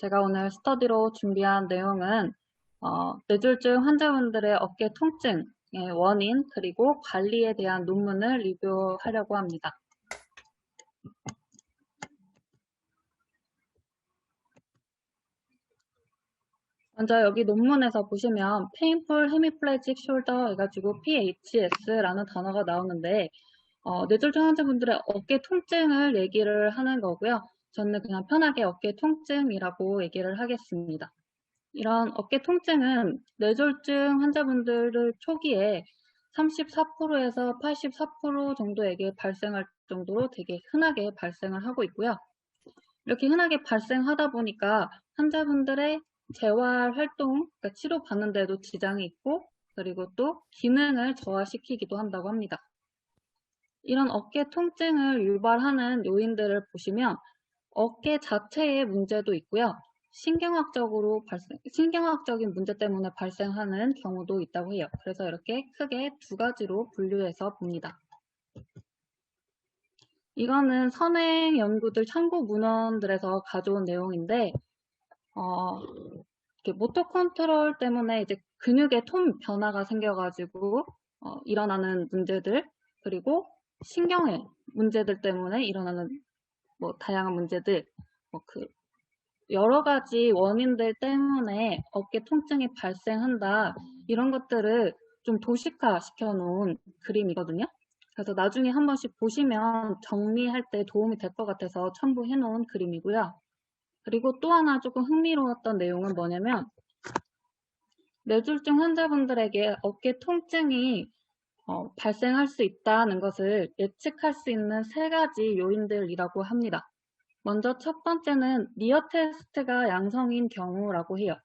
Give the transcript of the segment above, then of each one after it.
제가 오늘 스터디로 준비한 내용은 어, 뇌졸중 환자분들의 어깨 통증의 원인 그리고 관리에 대한 논문을 리뷰하려고 합니다. 먼저 여기 논문에서 보시면 painful hemiplegic shoulder 해가지고 PHS라는 단어가 나오는데 어, 뇌졸중 환자분들의 어깨 통증을 얘기를 하는 거고요. 저는 그냥 편하게 어깨 통증이라고 얘기를 하겠습니다. 이런 어깨 통증은 뇌졸중 환자분들을 초기에 34%에서 84% 정도에게 발생할 정도로 되게 흔하게 발생을 하고 있고요. 이렇게 흔하게 발생하다 보니까 환자분들의 재활 활동, 그러니까 치료 받는 데도 지장이 있고 그리고 또 기능을 저하시키기도 한다고 합니다. 이런 어깨 통증을 유발하는 요인들을 보시면 어깨 자체의 문제도 있고요. 신경학적으로 발생, 신경학적인 문제 때문에 발생하는 경우도 있다고 해요. 그래서 이렇게 크게 두 가지로 분류해서 봅니다. 이거는 선행 연구들 참고 문헌들에서 가져온 내용인데, 어, 모터 컨트롤 때문에 이제 근육의 톤 변화가 생겨가지고 어, 일어나는 문제들 그리고 신경의 문제들 때문에 일어나는 뭐 다양한 문제들 뭐 그 여러 가지 원인들 때문에 어깨 통증이 발생한다 이런 것들을 좀 도식화 시켜 놓은 그림이거든요. 그래서 나중에 한 번씩 보시면 정리할 때 도움이 될 것 같아서 첨부해 놓은 그림이고요. 그리고 또 하나 조금 흥미로웠던 내용은 뭐냐면 뇌졸중 환자분들에게 어깨 통증이 어, 발생할 수 있다는 것을 예측할 수 있는 세 가지 요인들이라고 합니다. 먼저 첫 번째는 니어 테스트가 양성인 경우라고 해요.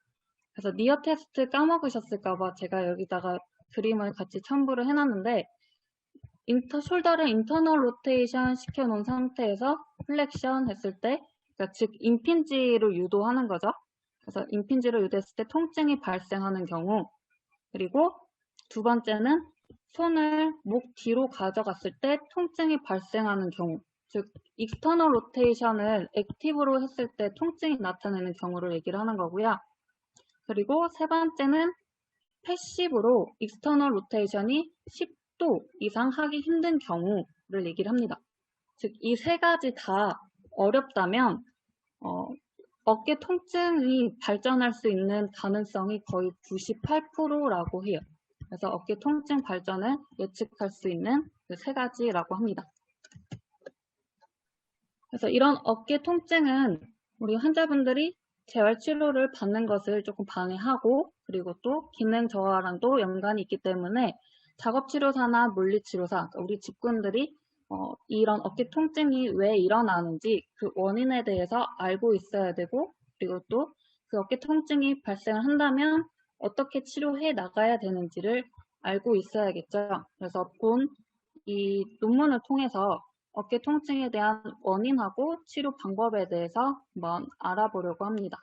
그래서 니어 테스트 까먹으셨을까봐 제가 여기다가 그림을 같이 첨부를 해놨는데 인터 숄더를 인터널 로테이션 시켜놓은 상태에서 플렉션 했을 때 그러니까 즉 임핀지를 유도하는 거죠. 그래서 임핀지를 유도했을 때 통증이 발생하는 경우 그리고 두 번째는 손을 목 뒤로 가져갔을 때 통증이 발생하는 경우 즉 익스터널 로테이션을 액티브로 했을 때 통증이 나타나는 경우를 얘기를 하는 거고요. 그리고 세 번째는 패시브로 익스터널 로테이션이 10도 이상 하기 힘든 경우를 얘기를 합니다. 즉 이 세 가지 다 어렵다면 어, 어깨 통증이 발전할 수 있는 가능성이 거의 98%라고 해요. 그래서 어깨 통증 발전을 예측할 수 있는 그 세 가지라고 합니다. 그래서 이런 어깨 통증은 우리 환자분들이 재활 치료를 받는 것을 조금 방해하고 그리고 또 기능 저하랑도 연관이 있기 때문에 작업치료사나 물리치료사, 그러니까 우리 직군들이 어, 이런 어깨 통증이 왜 일어나는지 그 원인에 대해서 알고 있어야 되고 그리고 또 그 어깨 통증이 발생을 한다면 어떻게 치료해 나가야 되는지를 알고 있어야겠죠. 그래서 본 이 논문을 통해서 어깨 통증에 대한 원인하고 치료 방법에 대해서 한번 알아보려고 합니다.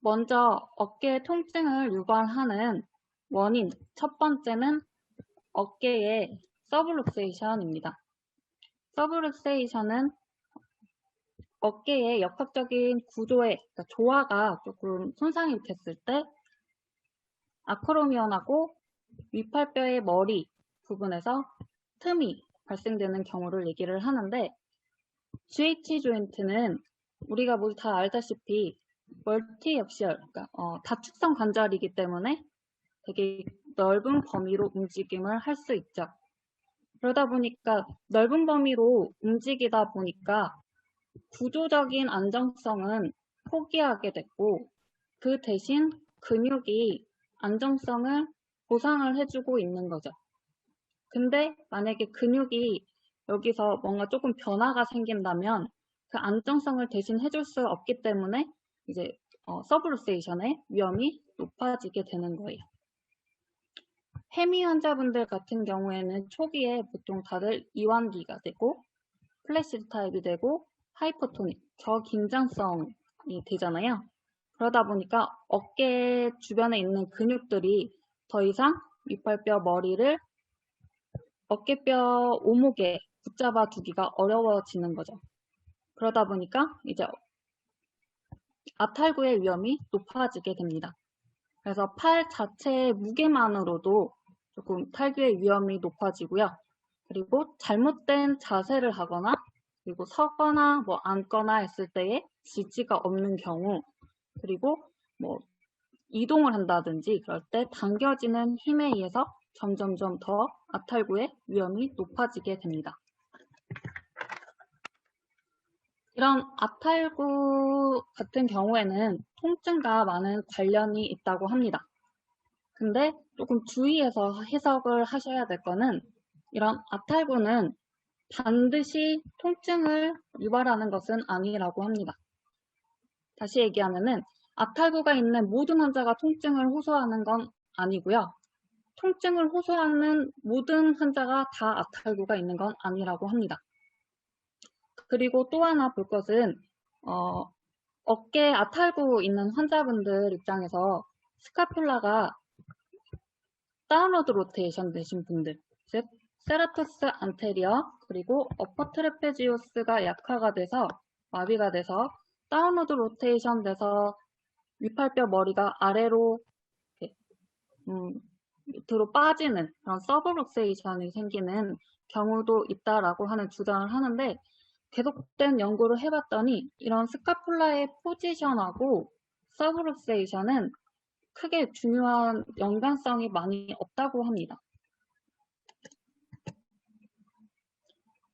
먼저 어깨 통증을 유발하는 원인 첫 번째는 어깨의 서브룩세이션입니다. 서브룩세이션은 어깨의 역학적인 구조의 그러니까 조화가 조금 손상이 됐을 때 아크로미언하고 위팔뼈의 머리 부분에서 틈이 발생되는 경우를 얘기를 하는데 GH 조인트는 우리가 모두 다 알다시피 멀티 액시얼, 그러니까 어, 다축성 관절이기 때문에 되게 넓은 범위로 움직임을 할 수 있죠. 그러다 보니까 넓은 범위로 움직이다 보니까 구조적인 안정성은 포기하게 됐고 그 대신 근육이 안정성을 보상을 해주고 있는 거죠. 근데 만약에 근육이 여기서 뭔가 조금 변화가 생긴다면 그 안정성을 대신 해줄 수 없기 때문에 이제 어, 서브루세이션의 위험이 높아지게 되는 거예요. 해미 환자분들 같은 경우에는 초기에 보통 다들 이완기가 되고 플래시드 타입이 되고 하이퍼토닉, 저긴장성이 되잖아요. 그러다 보니까 어깨 주변에 있는 근육들이 더 이상 윗발뼈 머리를 어깨뼈 오목에 붙잡아 두기가 어려워지는 거죠. 그러다 보니까 이제 아탈구의 위험이 높아지게 됩니다. 그래서 팔 자체의 무게만으로도 조금 탈구의 위험이 높아지고요. 그리고 잘못된 자세를 하거나 그리고 서거나 뭐 앉거나 했을 때에 지지가 없는 경우 그리고 뭐 이동을 한다든지 그럴 때 당겨지는 힘에 의해서 점점점 더 아탈구의 위험이 높아지게 됩니다. 이런 아탈구 같은 경우에는 통증과 많은 관련이 있다고 합니다. 근데 조금 주의해서 해석을 하셔야 될 거는 이런 아탈구는 반드시 통증을 유발하는 것은 아니라고 합니다. 다시 얘기하면은 아탈구가 있는 모든 환자가 통증을 호소하는 건 아니고요. 통증을 호소하는 모든 환자가 다 아탈구가 있는 건 아니라고 합니다. 그리고 또 하나 볼 것은 어, 어깨 아탈구 있는 환자분들 입장에서 스카퓰라가 다운로드 로테이션 되신 분들, 즉 세라토스 안테리어 그리고 어퍼 트레페지오스가 약화가 돼서 마비가 돼서 다운로드 로테이션 돼서 위팔뼈 머리가 아래로 음, 밑으로 빠지는 그런 서브 록세이션이 생기는 경우도 있다라고 하는 주장을 하는데 계속된 연구를 해봤더니 이런 스카폴라의 포지션하고 서브 록세이션은 크게 중요한 연관성이 많이 없다고 합니다.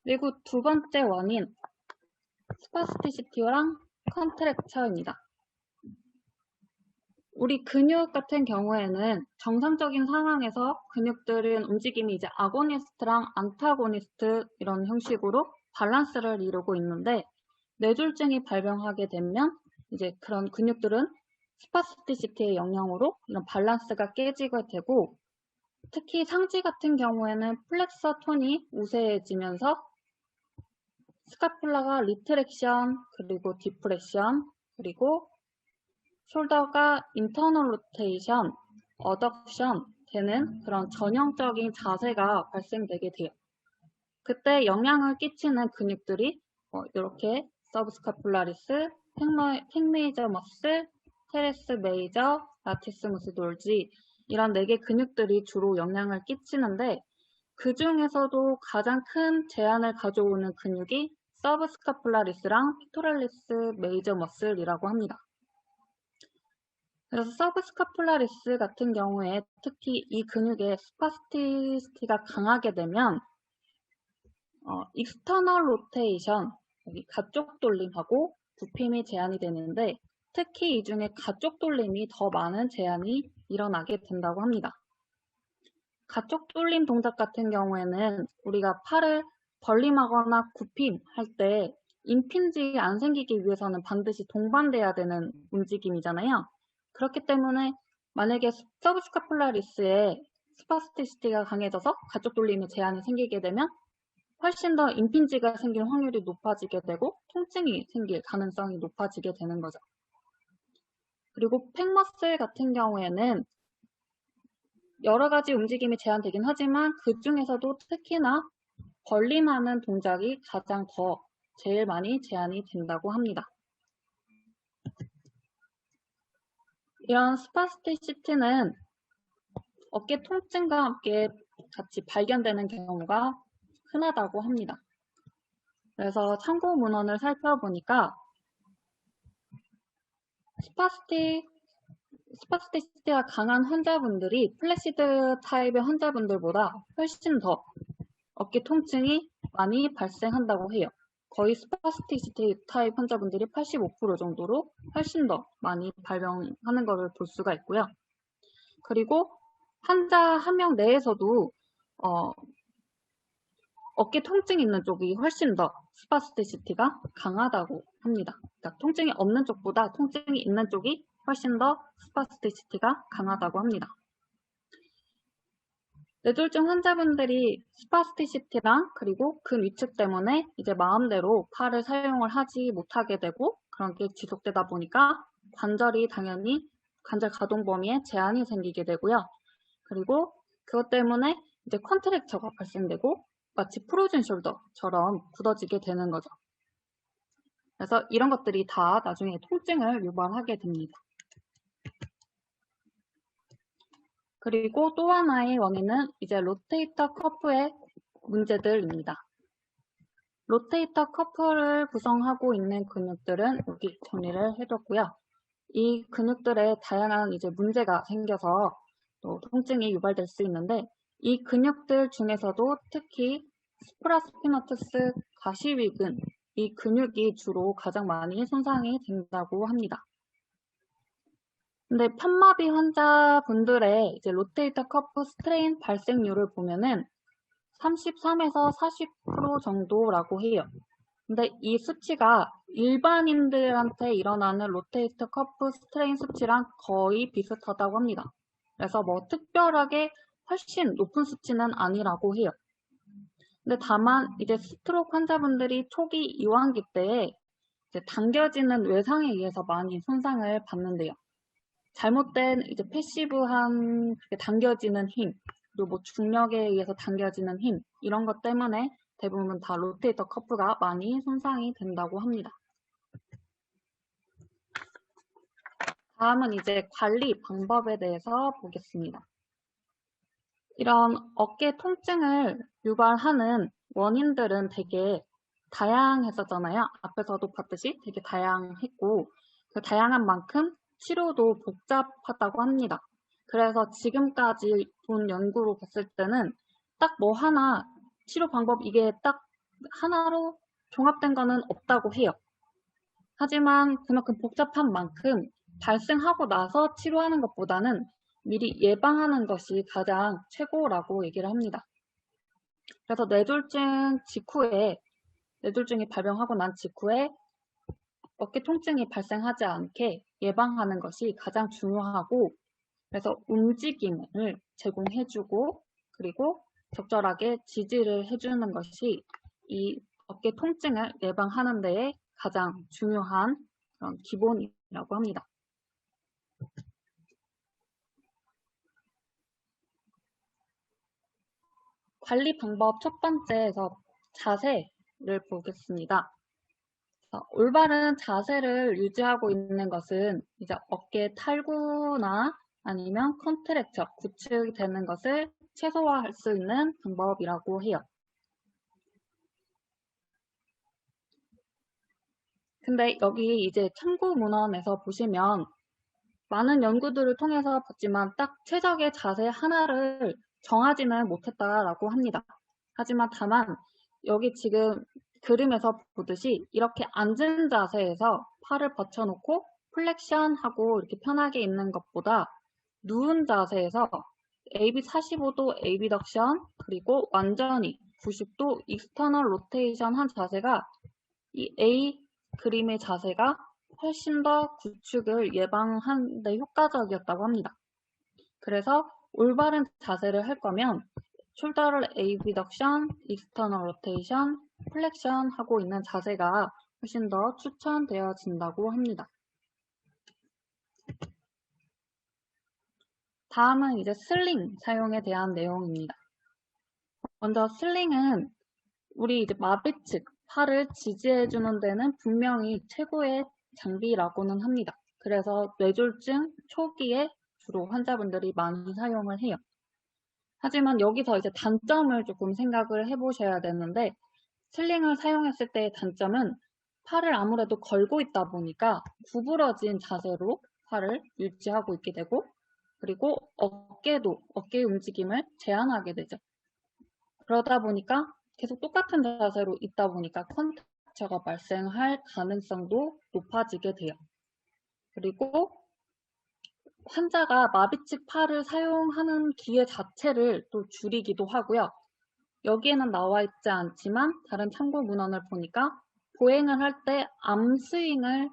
그리고 두 번째 원인, 스파스티시티랑 컨트랙처입니다. 우리 근육 같은 경우에는 정상적인 상황에서 근육들은 움직임이 이제 아고니스트랑 안타고니스트 이런 형식으로 밸런스를 이루고 있는데 뇌졸중이 발병하게 되면 이제 그런 근육들은 스파스티시티의 영향으로 이런 밸런스가 깨지게 되고 특히 상지 같은 경우에는 플렉서 톤이 우세해지면서 스카폴라가 리트렉션 그리고 디프레션 그리고 숄더가 인터널 로테이션, 어덕션 되는 그런 전형적인 자세가 발생되게 돼요. 그때 영향을 끼치는 근육들이 어, 이렇게 서브스카폴라리스, 탱메이저 머슬, 테레스 메이저, 라티스무스 돌지 이런 네 개 근육들이 주로 영향을 끼치는데 그 중에서도 가장 큰 제한을 가져오는 근육이 서브스카폴라리스랑 피토랄리스 메이저 머슬이라고 합니다. 그래서 서브스카폴라리스 같은 경우에 특히 이 근육의 스파스티스티가 강하게 되면 어, 익스터널 로테이션, 여기 가쪽 돌림하고 부핌이 제한이 되는데 특히 이 중에 가쪽 돌림이 더 많은 제한이 일어나게 된다고 합니다. 가쪽 돌림 동작 같은 경우에는 우리가 팔을 벌림하거나 굽힘 할때 임핀지 안 생기기 위해서는 반드시 동반돼야 되는 움직임이잖아요. 그렇기 때문에 만약에 서브스카폴라리스에 스파스티시티가 강해져서 가쪽 돌림에 제한이 생기게 되면 훨씬 더 임핀지가 생길 확률이 높아지게 되고 통증이 생길 가능성이 높아지게 되는 거죠. 그리고 팽머슬 같은 경우에는 여러 가지 움직임이 제한되긴 하지만 그 중에서도 특히나 벌림하는 동작이 가장 더 제일 많이 제한이 된다고 합니다. 이런 스파스티시티는 어깨 통증과 함께 같이 발견되는 경우가 흔하다고 합니다. 그래서 참고 문헌을 살펴보니까 스파스티, 스파스티시티가 강한 환자분들이 플래시드 타입의 환자분들보다 훨씬 더 어깨 통증이 많이 발생한다고 해요. 거의 스파스티시티 타입 환자분들이 85% 정도로 훨씬 더 많이 발병하는 것을 볼 수가 있고요. 그리고 환자 한 명 내에서도 어, 어깨 통증이 있는 쪽이 훨씬 더 스파스티시티가 강하다고 합니다. 그러니까 통증이 없는 쪽보다 통증이 있는 쪽이 훨씬 더 스파스티시티가 강하다고 합니다. 뇌졸중 환자분들이 스파스티시티랑 그리고 근 위축 때문에 이제 마음대로 팔을 사용을 하지 못하게 되고 그런 게 지속되다 보니까 관절이 당연히 관절 가동 범위에 제한이 생기게 되고요. 그리고 그것 때문에 이제 컨트랙처가 발생되고 마치 프로즌 숄더처럼 굳어지게 되는 거죠. 그래서 이런 것들이 다 나중에 통증을 유발하게 됩니다. 그리고 또 하나의 원인은 이제 로테이터 커프의 문제들입니다. 로테이터 커프를 구성하고 있는 근육들은 여기 정리를 해뒀고요. 이 근육들에 다양한 이제 문제가 생겨서 또 통증이 유발될 수 있는데 이 근육들 중에서도 특히 스프라스피너투스 가시위근 이 근육이 주로 가장 많이 손상이 된다고 합니다. 근데 편마비 환자분들의 이제 로테이터 커프 스트레인 발생률을 보면은 33에서 40% 정도라고 해요. 근데 이 수치가 일반인들한테 일어나는 로테이터 커프 스트레인 수치랑 거의 비슷하다고 합니다. 그래서 뭐 특별하게 훨씬 높은 수치는 아니라고 해요. 근데 다만 이제 스트로크 환자분들이 초기 이완기 때에 당겨지는 외상에 의해서 많이 손상을 받는데요. 잘못된 이제 패시브한 당겨지는 힘, 그리고 뭐 중력에 의해서 당겨지는 힘 이런 것 때문에 대부분 다 로테이터 커프가 많이 손상이 된다고 합니다. 다음은 이제 관리 방법에 대해서 보겠습니다. 이런 어깨 통증을 유발하는 원인들은 되게 다양했었잖아요. 앞에서도 봤듯이 되게 다양했고 그 다양한 만큼 치료도 복잡하다고 합니다. 그래서 지금까지 본 연구로 봤을 때는 딱 뭐 하나 치료 방법 이게 딱 하나로 종합된 거는 없다고 해요. 하지만 그만큼 복잡한 만큼 발생하고 나서 치료하는 것보다는 미리 예방하는 것이 가장 최고라고 얘기를 합니다. 그래서 뇌졸중 직후에 뇌졸중이 발병하고 난 직후에 어깨 통증이 발생하지 않게 예방하는 것이 가장 중요하고 그래서 움직임을 제공해주고 그리고 적절하게 지지를 해주는 것이 이 어깨 통증을 예방하는 데에 가장 중요한 그런 기본이라고 합니다. 관리 방법 첫 번째에서 자세를 보겠습니다. 올바른 자세를 유지하고 있는 것은 이제 어깨 탈구나 아니면 컨트랙처, 구축되는 것을 최소화할 수 있는 방법이라고 해요. 근데 여기 이제 참고 문헌에서 보시면 많은 연구들을 통해서 봤지만 딱 최적의 자세 하나를 정하지는 못했다라고 합니다. 하지만 다만 여기 지금 그림에서 보듯이 이렇게 앉은 자세에서 팔을 받쳐놓고 플렉션 하고 이렇게 편하게 있는 것보다 누운 자세에서 AB 45도 에이비덕션 그리고 완전히 90도 익스터널 로테이션 한 자세가 이 A 그림의 자세가 훨씬 더 구축을 예방하는 데 효과적이었다고 합니다. 그래서 올바른 자세를 할 거면 숄더를 에이비덕션, 익스터널 로테이션, 플렉션 하고 있는 자세가 훨씬 더 추천되어진다고 합니다. 다음은 이제 슬링 사용에 대한 내용입니다. 먼저 슬링은 우리 이제 마비 측 팔을 지지해 주는 데는 분명히 최고의 장비라고는 합니다. 그래서 뇌졸중 초기에 주로 환자분들이 많이 사용을 해요. 하지만 여기서 이제 단점을 조금 생각을 해보셔야 되는데 슬링을 사용했을 때의 단점은 팔을 아무래도 걸고 있다 보니까 구부러진 자세로 팔을 유지하고 있게 되고 그리고 어깨도 어깨 움직임을 제한하게 되죠. 그러다 보니까 계속 똑같은 자세로 있다 보니까 컨택처가 발생할 가능성도 높아지게 돼요. 그리고 환자가 마비측 팔을 사용하는 기회 자체를 또 줄이기도 하고요. 여기에는 나와 있지 않지만 다른 참고 문헌을 보니까 보행을 할 때 암스윙을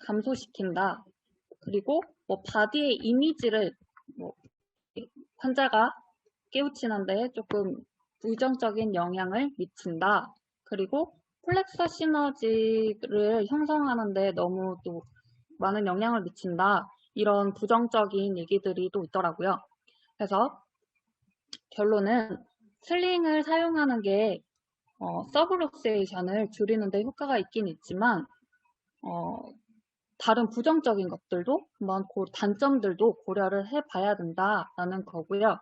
감소시킨다. 그리고 뭐 바디의 이미지를 뭐 환자가 깨우치는데 조금 부정적인 영향을 미친다. 그리고 플렉서 시너지를 형성하는데 너무 또 많은 영향을 미친다. 이런 부정적인 얘기들이 또 있더라고요. 그래서 결론은 슬링을 사용하는 게 어, 서브록세이션을 줄이는 데 효과가 있긴 있지만 어, 다른 부정적인 것들도 고, 단점들도 고려를 해봐야 된다라는 거고요.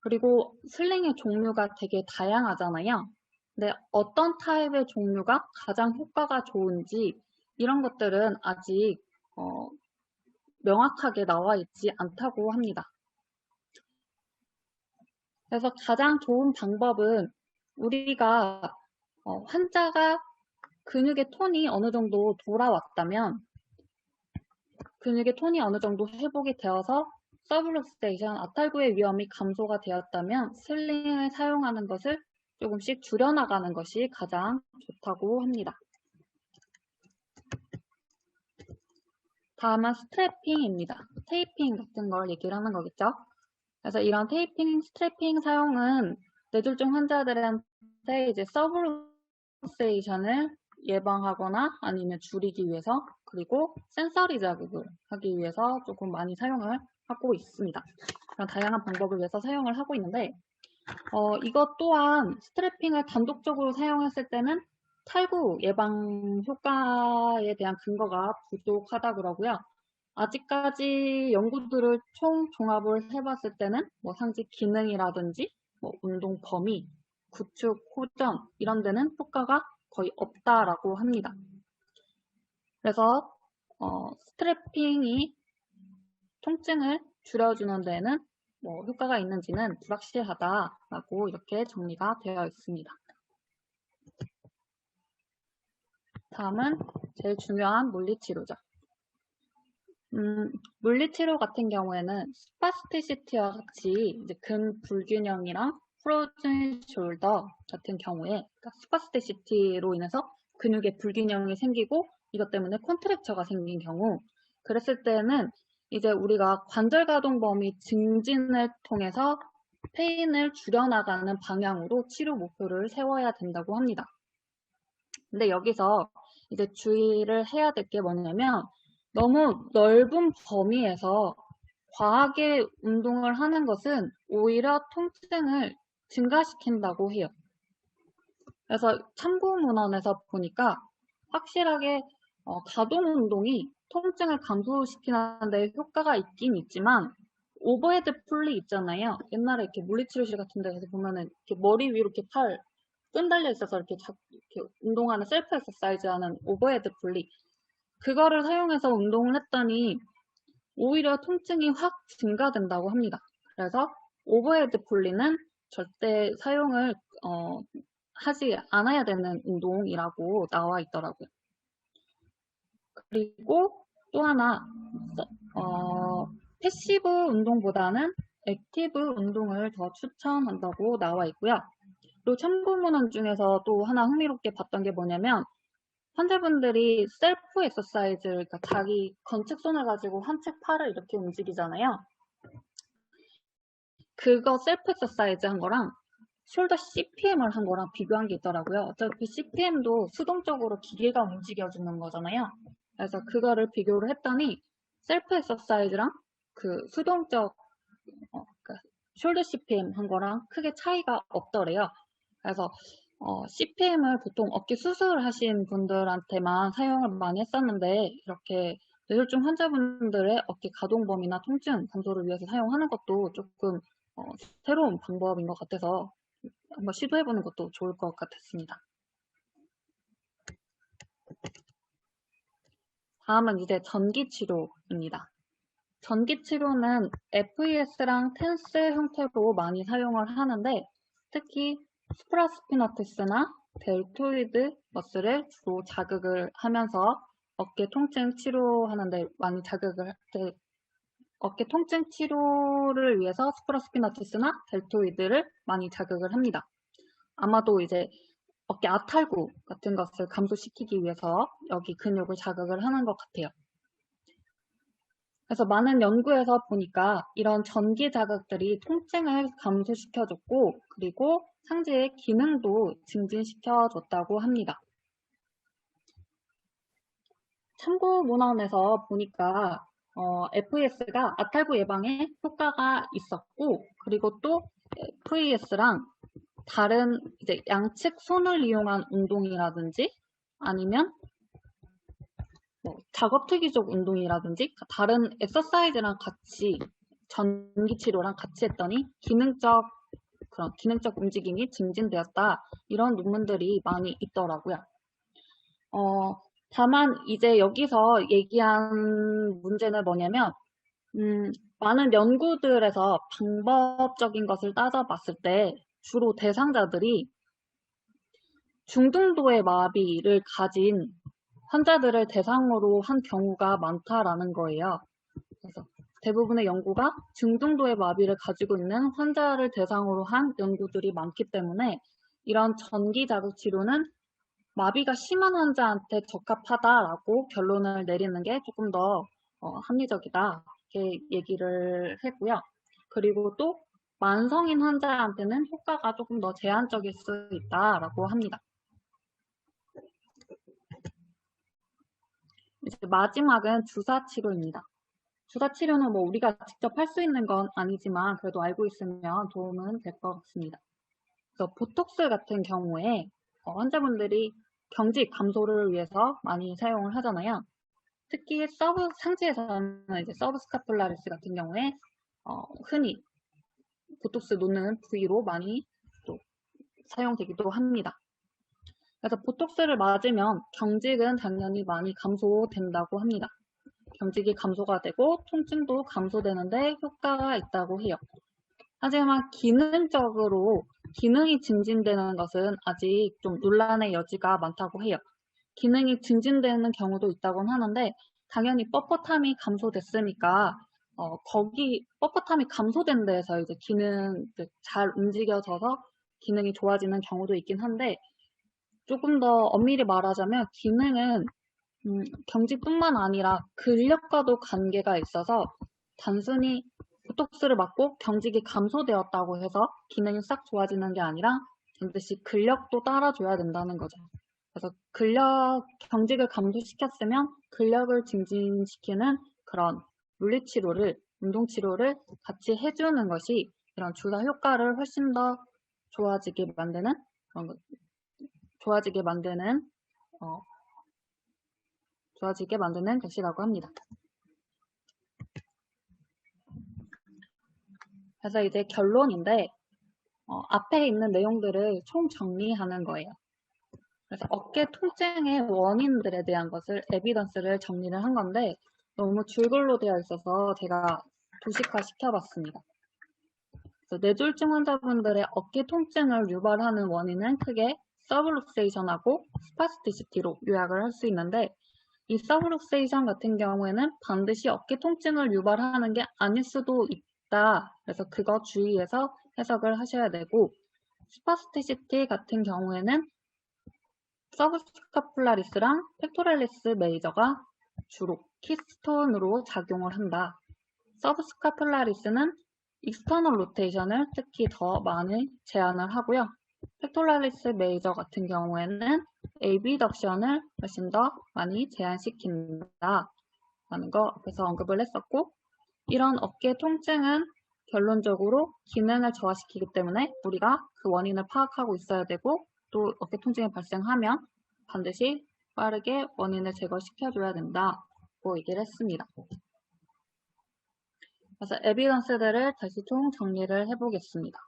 그리고 슬링의 종류가 되게 다양하잖아요. 근데 어떤 타입의 종류가 가장 효과가 좋은지 이런 것들은 아직 어, 명확하게 나와 있지 않다고 합니다. 그래서 가장 좋은 방법은 우리가 어, 환자가 근육의 톤이 어느 정도 돌아왔다면 근육의 톤이 어느 정도 회복이 되어서 서브룩스테이션, 아탈구의 위험이 감소가 되었다면 슬링을 사용하는 것을 조금씩 줄여나가는 것이 가장 좋다고 합니다. 다음은 스트래핑입니다. 테이핑 같은 걸 얘기를 하는 거겠죠. 그래서 이런 테이핑, 스트래핑 사용은 뇌졸중 환자들한테 이제 서브룩세이션을 예방하거나 아니면 줄이기 위해서 그리고 센서리 자극을 하기 위해서 조금 많이 사용을 하고 있습니다. 그런 다양한 방법을 위해서 사용을 하고 있는데 어, 이것 또한 스트래핑을 단독적으로 사용했을 때는 탈구 예방 효과에 대한 근거가 부족하다 그러고요. 아직까지 연구들을 총 종합을 해봤을 때는 뭐 상지 기능이라든지 뭐 운동 범위, 구축, 호전 이런 데는 효과가 거의 없다라고 합니다. 그래서 어, 스트래핑이 통증을 줄여주는 데는 뭐 효과가 있는지는 불확실하다라고 이렇게 정리가 되어 있습니다. 다음은 제일 중요한 물리치료죠. 음, 물리치료 같은 경우에는 스파스티시티와 같이 이제 근 불균형이랑 프로즌 숄더 같은 경우에 그러니까 스파스티시티로 인해서 근육의 불균형이 생기고 이것 때문에 콘트랙처가 생긴 경우 그랬을 때는 이제 우리가 관절 가동 범위 증진을 통해서 페인을 줄여나가는 방향으로 치료 목표를 세워야 된다고 합니다. 근데 여기서 이제 주의를 해야 될 게 뭐냐면 너무 넓은 범위에서 과하게 운동을 하는 것은 오히려 통증을 증가시킨다고 해요. 그래서 참고문헌에서 보니까 확실하게 어, 가동 운동이 통증을 감소시키는 데 효과가 있긴 있지만 오버헤드 풀리 있잖아요. 옛날에 이렇게 물리치료실 같은 데서 보면은 이렇게 머리 위로 이렇게 팔 끈달려 있어서 이렇게, 자, 이렇게 운동하는 셀프 엑서사이즈 하는 오버헤드 풀리 그거를 사용해서 운동을 했더니 오히려 통증이 확 증가된다고 합니다. 그래서 오버헤드 풀리는 절대 사용을 어, 하지 않아야 되는 운동이라고 나와 있더라고요. 그리고 또 하나 어, 패시브 운동보다는 액티브 운동을 더 추천한다고 나와 있고요. 또 참고문헌 중에서 또 하나 흥미롭게 봤던 게 뭐냐면 환자분들이 셀프 엑서사이즈, 그러니까 자기 건측손을 가지고 한측 팔을 이렇게 움직이잖아요. 그거 셀프 엑서사이즈 한 거랑 숄더 CPM을 한 거랑 비교한 게 있더라고요. 어차피 CPM도 수동적으로 기계가 움직여주는 거잖아요. 그래서 그거를 비교를 했더니 셀프 엑서사이즈랑 그 수동적 어, 그 숄더 CPM 한 거랑 크게 차이가 없더래요. 그래서 어, CPM을 보통 어깨 수술하신 분들한테만 사용을 많이 했었는데 이렇게 뇌졸중 환자분들의 어깨 가동 범위나 통증 감소를 위해서 사용하는 것도 조금 어, 새로운 방법인 것 같아서 한번 시도해보는 것도 좋을 것 같았습니다. 다음은 이제 전기치료입니다. 전기치료는 FES랑 텐스 형태로 많이 사용을 하는데 특히 스프라스피너티스나 델토이드 머슬을 주로 자극을 하면서 어깨 통증 치료하는데 많이 자극을 네, 어깨 통증 치료를 위해서 스프라스피너티스나 델토이드를 많이 자극을 합니다. 아마도 이제 어깨 아탈구 같은 것을 감소시키기 위해서 여기 근육을 자극을 하는 것 같아요. 그래서 많은 연구에서 보니까 이런 전기 자극들이 통증을 감소시켜줬고 그리고 상지의 기능도 증진시켜줬다고 합니다. 참고 문헌에서 보니까 어, FES가 아탈구 예방에 효과가 있었고 그리고 또 FES랑 다른 이제 양측 손을 이용한 운동이라든지 아니면 뭐 작업특이적 운동이라든지 다른 엑서사이즈랑 같이 전기 치료랑 같이 했더니 기능적 그런 기능적 움직임이 증진되었다 이런 논문들이 많이 있더라고요. 어, 다만 이제 여기서 얘기한 문제는 뭐냐면 음, 많은 연구들에서 방법적인 것을 따져봤을 때 주로 대상자들이 중등도의 마비를 가진 환자들을 대상으로 한 경우가 많다라는 거예요. 그래서 대부분의 연구가 중등도의 마비를 가지고 있는 환자를 대상으로 한 연구들이 많기 때문에 이런 전기 자극 치료는 마비가 심한 환자한테 적합하다라고 결론을 내리는 게 조금 더 어, 합리적이다 이렇게 얘기를 했고요. 그리고 또 만성인 환자한테는 효과가 조금 더 제한적일 수 있다라고 합니다. 이제 마지막은 주사 치료입니다. 주사 치료는 뭐 우리가 직접 할 수 있는 건 아니지만 그래도 알고 있으면 도움은 될 것 같습니다. 그래서 보톡스 같은 경우에 어, 환자분들이 경직 감소를 위해서 많이 사용을 하잖아요. 특히 서브 상체에서는 이제 서브 스카플라리스 같은 경우에 어, 흔히 보톡스 놓는 부위로 많이 또 사용되기도 합니다. 그래서 보톡스를 맞으면 경직은 당연히 많이 감소된다고 합니다. 경직이 감소가 되고 통증도 감소되는데 효과가 있다고 해요. 하지만 기능적으로 기능이 증진되는 것은 아직 좀 논란의 여지가 많다고 해요. 기능이 증진되는 경우도 있다고 하는데 당연히 뻣뻣함이 감소됐으니까 어, 거기 뻣뻣함이 감소된 데에서 이제 기능 잘 움직여져서 기능이 좋아지는 경우도 있긴 한데 조금 더 엄밀히 말하자면 기능은 음, 경직뿐만 아니라 근력과도 관계가 있어서 단순히 보톡스를 맞고 경직이 감소되었다고 해서 기능이 싹 좋아지는 게 아니라 반드시 근력도 따라줘야 된다는 거죠. 그래서 근력, 경직을 감소시켰으면 근력을 증진시키는 그런 물리치료를, 운동치료를 같이 해주는 것이 이런 주사 효과를 훨씬 더 좋아지게 만드는 그런 것, 좋아지게 만드는 어, 좋아지게 만드는 것이라고 합니다. 그래서 이제 결론인데 어, 앞에 있는 내용들을 총 정리하는 거예요. 그래서 어깨 통증의 원인들에 대한 것을 에비던스를 정리를 한 건데 너무 줄글로 되어 있어서 제가 도식화 시켜봤습니다. 뇌졸중 환자분들의 어깨 통증을 유발하는 원인은 크게 서브룩세이션하고 스파스티시티로 요약을 할 수 있는데 이 서브룩세이션 같은 경우에는 반드시 어깨 통증을 유발하는 게 아닐 수도 있다. 그래서 그거 주의해서 해석을 하셔야 되고 스파스티시티 같은 경우에는 서브스카플라리스랑 팩토랄리스 메이저가 주로 키스톤으로 작용을 한다. 서브스카플라리스는 익스터널 로테이션을 특히 더 많이 제한을 하고요. 팩토랄리스 메이저 같은 경우에는 에비덕션을 훨씬 더 많이 제한시킨다. 라는 거 앞에서 언급을 했었고 이런 어깨 통증은 결론적으로 기능을 저하시키기 때문에 우리가 그 원인을 파악하고 있어야 되고 또 어깨 통증이 발생하면 반드시 빠르게 원인을 제거시켜줘야 된다고 얘기를 했습니다. 그래서 에비던스들을 다시 총 정리를 해보겠습니다.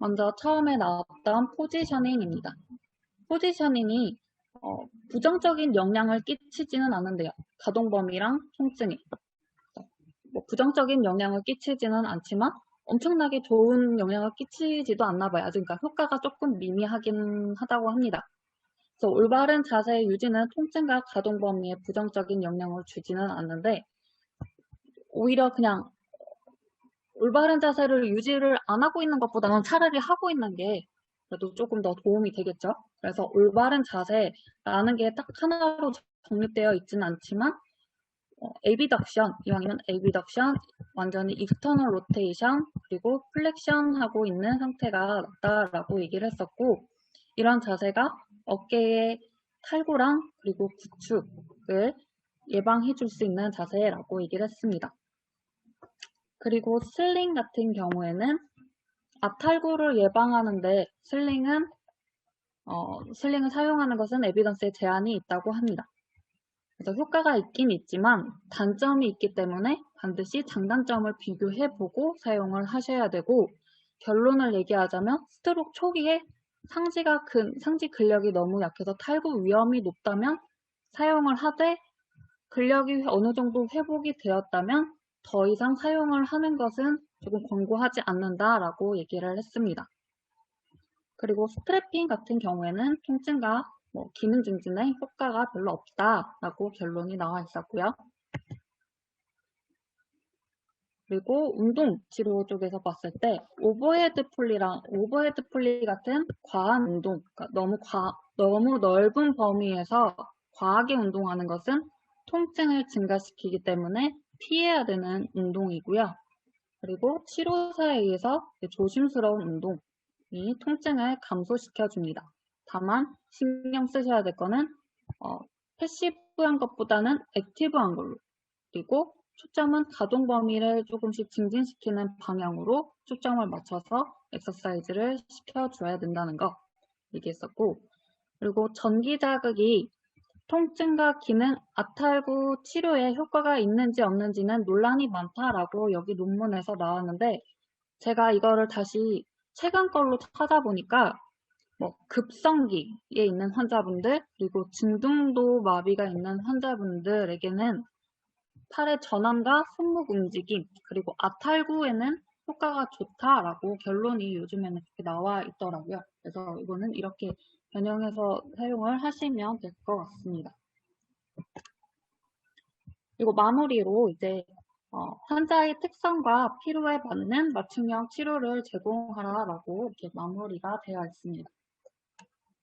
먼저 처음에 나왔던 포지셔닝입니다. 포지셔닝이 어, 부정적인 영향을 끼치지는 않는데요. 가동 범위랑 통증이 뭐 부정적인 영향을 끼치지는 않지만 엄청나게 좋은 영향을 끼치지도 않나 봐요. 그러니까 효과가 조금 미미하긴 하다고 합니다. 그래서 올바른 자세의 유지는 통증과 가동 범위에 부정적인 영향을 주지는 않는데 오히려 그냥 올바른 자세를 유지를 안 하고 있는 것보다는 차라리 하고 있는 게 그래도 조금 더 도움이 되겠죠. 그래서 올바른 자세라는 게 딱 하나로 정립되어 있지는 않지만 어, 에비덕션, 이왕이면 에비덕션, 완전히 익스터널 로테이션, 그리고 플렉션 하고 있는 상태가 낫다라고 얘기를 했었고 이런 자세가 어깨의 탈구랑 그리고 구축을 예방해 줄 수 있는 자세라고 얘기를 했습니다. 그리고 슬링 같은 경우에는 앞탈구를 예방하는데 슬링은 어, 슬링을 사용하는 것은 에비던스에 제한이 있다고 합니다. 그래서 효과가 있긴 있지만 단점이 있기 때문에 반드시 장단점을 비교해보고 사용을 하셔야 되고 결론을 얘기하자면 스트로크 초기에 상지가 근, 상지 근력이 너무 약해서 탈구 위험이 높다면 사용을 하되 근력이 어느 정도 회복이 되었다면 더 이상 사용을 하는 것은 조금 권고하지 않는다라고 얘기를 했습니다. 그리고 스트래핑 같은 경우에는 통증과 뭐 기능 증진에 효과가 별로 없다라고 결론이 나와 있었고요. 그리고 운동 치료 쪽에서 봤을 때 오버헤드 풀리랑 오버헤드 풀리 같은 과한 운동, 그러니까 너무 과, 너무 넓은 범위에서 과하게 운동하는 것은 통증을 증가시키기 때문에 피해야 되는 운동이고요. 그리고 치료사에 의해서 조심스러운 운동이 통증을 감소시켜 줍니다. 다만 신경 쓰셔야 될 거는 어, 패시브한 것보다는 액티브한 걸로 그리고 초점은 가동 범위를 조금씩 증진시키는 방향으로 초점을 맞춰서 엑서사이즈를 시켜줘야 된다는 거 얘기했었고 그리고 전기 자극이 통증과 기능, 아탈구 치료에 효과가 있는지 없는지는 논란이 많다라고 여기 논문에서 나왔는데 제가 이거를 다시 최근 걸로 찾아보니까 뭐 급성기에 있는 환자분들 그리고 중등도 마비가 있는 환자분들에게는 팔의 전환과 손목 움직임 그리고 아탈구에는 효과가 좋다라고 결론이 요즘에는 그렇게 나와 있더라고요. 그래서 이거는 이렇게 변형해서 사용을 하시면 될 것 같습니다. 그리고 마무리로 이제 어, 환자의 특성과 필요에 맞는 맞춤형 치료를 제공하라라고 이렇게 마무리가 되어 있습니다.